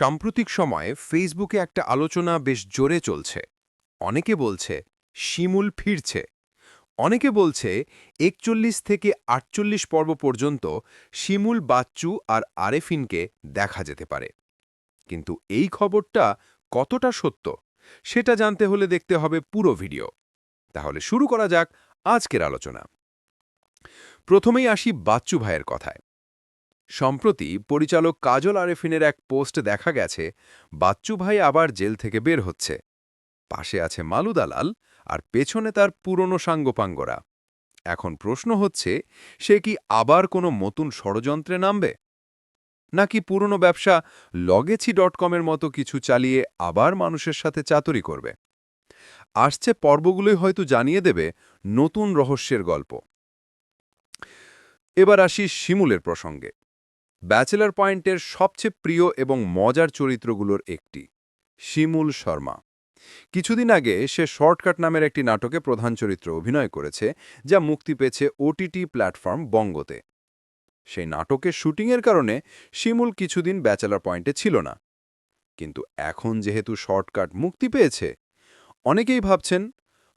সাম্প্রতিক সময়ে ফেসবুকে একটা আলোচনা বেশ জোরে চলছে। অনেকে বলছে, শিমুল ফিরছে। অনেকে বলছে, একচল্লিশ থেকে আটচল্লিশ পর্ব পর্যন্ত শিমুল, বাচ্চু আর আরেফিনকে দেখা যেতে পারে। কিন্তু এই খবরটা কতটা সত্য, সেটা জানতে হলে দেখতে হবে পুরো ভিডিও। তাহলে শুরু করা যাক আজকের আলোচনা। প্রথমেই আসি বাচ্চু ভাইয়ের কথায়। সম্প্রতি পরিচালক কাজল আরেফিনের এক পোস্ট দেখা গেছে, বাচ্চু ভাই আবার জেল থেকে বের হচ্ছে। পাশে আছে মালু দালাল আর পেছনে তার পুরনো সাঙ্গপাঙ্গরা। এখন প্রশ্ন হচ্ছে, সে কি আবার কোনো নতুন ষড়যন্ত্রে নামবে? নাকি পুরনো ব্যবসা লগেছি ডট কমের মতো কিছু চালিয়ে আবার মানুষের সাথে চাতুরি করবে? আসছে পর্বগুলোই হয়তো জানিয়ে দেবে নতুন রহস্যের গল্প। এবার আসি শিমুলের প্রসঙ্গে। ব্যাচেলার পয়েন্টের সবচেয়ে প্রিয় এবং মজার চরিত্রগুলোর একটি, শিমুল শর্মা। কিছুদিন আগে সে শর্টকাট নামের একটি নাটকে প্রধান চরিত্র অভিনয় করেছে, যা মুক্তি পেয়েছে ওটিটি প্ল্যাটফর্ম বঙ্গতে। সেই নাটকের শুটিংয়ের কারণে শিমুল কিছুদিন ব্যাচেলার পয়েন্টে ছিল না। কিন্তু এখন যেহেতু শর্টকাট মুক্তি পেয়েছে, অনেকেই ভাবছেন,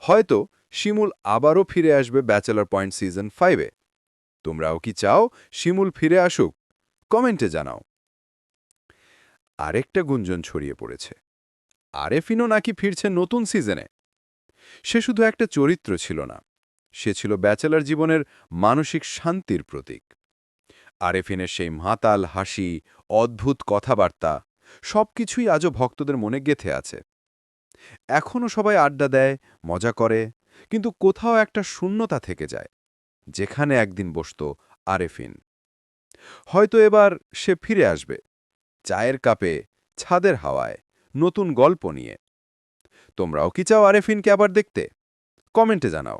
হয়তো শিমুল আবারও ফিরে আসবে ব্যাচেলার পয়েন্ট সিজন ফাইভে। তোমরাও কি চাও শিমুল ফিরে আসুক? কমেন্টে জানাও। আরেকটা গুঞ্জন ছড়িয়ে পড়েছে। আরেফিনও নাকি ফিরছে নতুন সিজনে। সে শুধু একটা চরিত্র ছিল না, সে ছিল ব্যাচেলার জীবনের মানসিক শান্তির প্রতীক। আরেফিনের সেই মাতাল হাসি, অদ্ভুত কথাবার্তা, সবকিছুই আজও ভক্তদের মনে গেথে আছে। এখনও সবাই আড্ডা দেয়, মজা করে, কিন্তু কোথাও একটা শূন্যতা থেকে যায়, যেখানে একদিন বসত আরেফিন। হয়তো এবার সে ফিরে আসবে, চায়ের কাপে, ছাদের হাওয়ায়, নতুন গল্প নিয়ে। তোমরাও কি চাও আরেফিনকে আবার দেখতে? কমেন্টে জানাও।